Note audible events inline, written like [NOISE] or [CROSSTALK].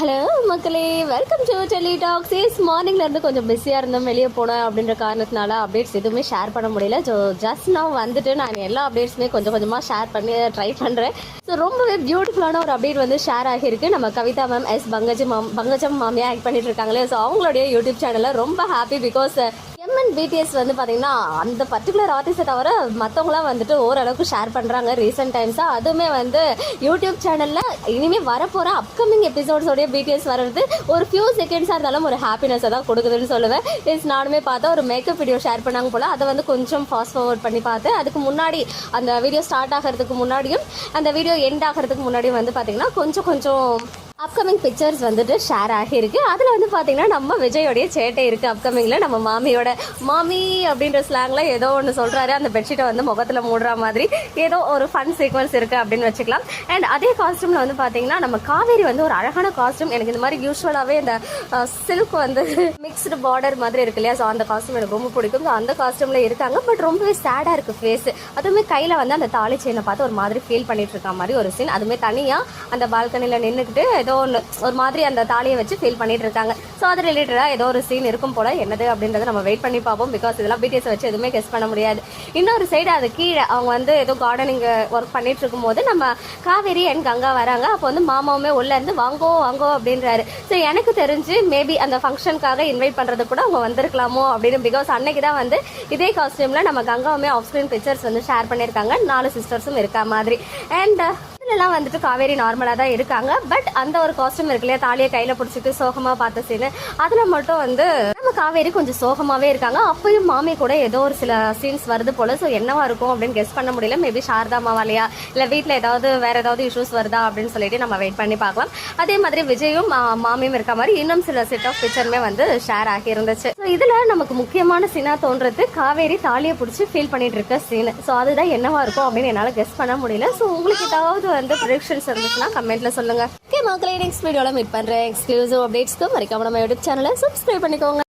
Hello மக்களே. Welcome to Tele Talks is மார்னிங்லேருந்து கொஞ்சம் பிஸியாக இருந்தோம். வெளியே போனேன் அப்படின்ற காரணத்தினால அப்டேட்ஸ் எதுவுமே ஷேர் பண்ண முடியல. ஸோ ஜஸ்ட் நான் வந்துட்டு நான் எல்லா அப்டேட்ஸுமே கொஞ்சம் கொஞ்சமாக ஷேர் பண்ணி ட்ரை பண்ணுறேன் ஸோ ரொம்பவே பியூட்டிஃபுல்லான ஒரு அப்டேட் வந்து ஷேர் ஆகியிருக்கு. நம்ம Kavitha ma'am as Pankajam ma'am Pankajam மாமியாக act பண்ணிட்டு இருக்காங்களே. ஸோ அவங்களுடைய யூடியூப் சேனலில் ரொம்ப ஹாப்பி பிகாஸ் அண்ட் பிடிஎஸ் வந்து பார்த்தீங்கன்னா அந்த பர்டிகுலர் ஆர்டிஸ்ட்டை தவிர மற்றவங்களாம் வந்துட்டு ஓரளவுக்கு ஷேர் பண்ணுறாங்க ரீசெண்ட் டைம்ஸாக அதுவுமே வந்து யூடியூப் சேனலில் இனிமேல் வரப்போகிற அப்கமிங் எபிசோட்ஸோடைய பிடிஎஸ் வர்றது ஒரு ஃபியூ செகண்ட்ஸாக இருந்தாலும் ஒரு ஹாப்பினஸை தான் கொடுக்குதுன்னு சொல்லுவேன். இஸ் நானுமே பார்த்தா ஒரு மேக்கப் வீடியோ ஷேர் பண்ணாங்க போல். அதை வந்து கொஞ்சம் ஃபாஸ்ட் ஃபார்வர்ட் பண்ணி பார்த்தேன் அதுக்கு முன்னாடி அந்த வீடியோ ஸ்டார்ட் ஆகிறதுக்கு முன்னாடியும் அந்த வீடியோ எண்ட் ஆகிறதுக்கு முன்னாடியும் வந்து பார்த்திங்கன்னா கொஞ்சம் கொஞ்சம் அப்கமிங் பிக்சர்ஸ் வந்துட்டு ஷேர் ஆகியிருக்கு. அதில் வந்து பார்த்தீங்கன்னா நம்ம விஜயோடைய சேட்டை இருக்குது அப்கமிங்கில் நம்ம மாமியோட மாமி அப்படின்ற ஸ்லாங்கில் ஏதோ ஒன்று சொல்கிறாரு அந்த பெட்ஷீட்டை வந்து முகத்தில் மூடுற மாதிரி ஏதோ ஒரு ஃபன் சீக்வன்ஸ் இருக்குது அப்படின்னு வச்சுக்கலாம். அண்ட் அதே காஸ்ட்யூமில் வந்து பார்த்தீங்கன்னா நம்ம காவேரி வந்து ஒரு அழகான காஸ்ட்யூம் எனக்கு இந்த மாதிரி யூஸ்வலாகவே இந்த சில்க் வந்து [LAUGHS] மிக்ஸ்டு பார்டர் மாதிரி இருக்கு இல்லையா? ஸோ அந்த காஸ்ட்யூம் எனக்கு ரொம்ப பிடிக்கும். ஸோ அந்த காஸ்ட்யூமில் இருக்காங்க. பட் ரொம்பவே சேடாக இருக்குது ஃபேஸ் அதுவுமே கையில் வந்து அந்த தாலி செயினை பார்த்து ஒரு மாதிரி ஃபீல் பண்ணிட்டு இருக்க மாதிரி ஒரு சீன் அதுவுமே தனியாக அந்த பால்கனியில் நின்றுக்கிட்டு ஏதோ ஒன்று ஒரு மாதிரி அந்த தாலியை வச்சு ஃபீல் பண்ணிட்டு இருக்காங்க. ஸோ அது ரிலேட்டடாக ஏதோ ஒரு சீன் இருக்கும் போல என்னது அப்படின்றத நம்ம வெயிட் பண்ணி பார்ப்போம். பிகாஸ் இதெல்லாம் பிடிஎஸ் வச்சு எதுவுமே கெஸ் பண்ண முடியாது. இன்னொரு சைடு அது கீழே அவங்க வந்து ஏதோ கார்டனிங் ஒர்க் பண்ணிட்டு இருக்கும்போது நம்ம காவேரி அண்ட் கங்கா வராங்க. அப்போ வந்து மாமாவுமே உள்ள இருந்து வாங்கோ வாங்கோ அப்படின்றாரு. ஸோ எனக்கு தெரிஞ்சு மேபி அந்த ஃபங்க்ஷனுக்காக இன்வைட் பண்ணுறது கூட அவங்க வந்திருக்கலாமோ அப்படின்னு பிகாஸ் அன்னைக்கு தான் வந்து இதே காஸ்டியூமில் நம்ம கங்காவுமே ஆஃப் ஸ்க்ரீன் பிக்சர்ஸ் வந்து ஷேர் பண்ணியிருக்காங்க. நாலு சிஸ்டர்ஸும் இருக்கா மாதிரி. அண்ட் எல்லாம் வந்துட்டு காவேரி நார்மலாக தான் இருக்காங்க. பட் அந்த ஒரு காஸ்டியூம் இருக்கு இல்லையா தாலியை கையில் பிடிச்சிட்டு சோகமாக பார்த்த சீனு அதில் மட்டும் வந்து நம்ம காவேரி கொஞ்சம் சோகமாகவே இருக்காங்க. அப்பயும் மாமி கூட ஏதோ ஒரு சில சீன்ஸ் வருது போல. ஸோ என்னவா இருக்கும் அப்படின்னு கெஸ் பண்ண முடியல. மேபி சாரதா மாவாலையா இல்லை வீட்டில் ஏதாவது வேற ஏதாவது இஷ்யூஸ் வருதா அப்படின்னு சொல்லிட்டு நம்ம வெயிட் பண்ணி பார்க்கலாம். அதே மாதிரி விஜயும் மாமியும் இருக்க மாதிரி இன்னும் சில செட் ஆஃப் பிக்சருமே வந்து ஷேர் ஆகி இருந்துச்சு. ஸோ இதில் நமக்கு முக்கியமான சீனா தோன்றது காவேரி தாலியை பிடிச்சி ஃபீல் பண்ணிட்டு இருக்க சீன் ஸோ அதுதான் என்னவா இருக்கும் அப்படின்னு என்னால் கெஸ் பண்ண முடியல. ஸோ உங்களுக்கு ஏதாவது வந்து ப்ரொடிக்ஷன்ஸ் இருந்துச்சுன்னா கமெண்ட்ல சொல்லுங்க. ஓகே மக்களே நெக்ஸ்ட் வீடியோவில் மீட் பண்ணுறேன் எக்ஸ்க்ளூசிவ் அப்டேட்ஸ்க்கு மறக்காம நம்ம யூடியூப் சேனலை சப்ஸ்கிரைப் பண்ணிக்கோங்க.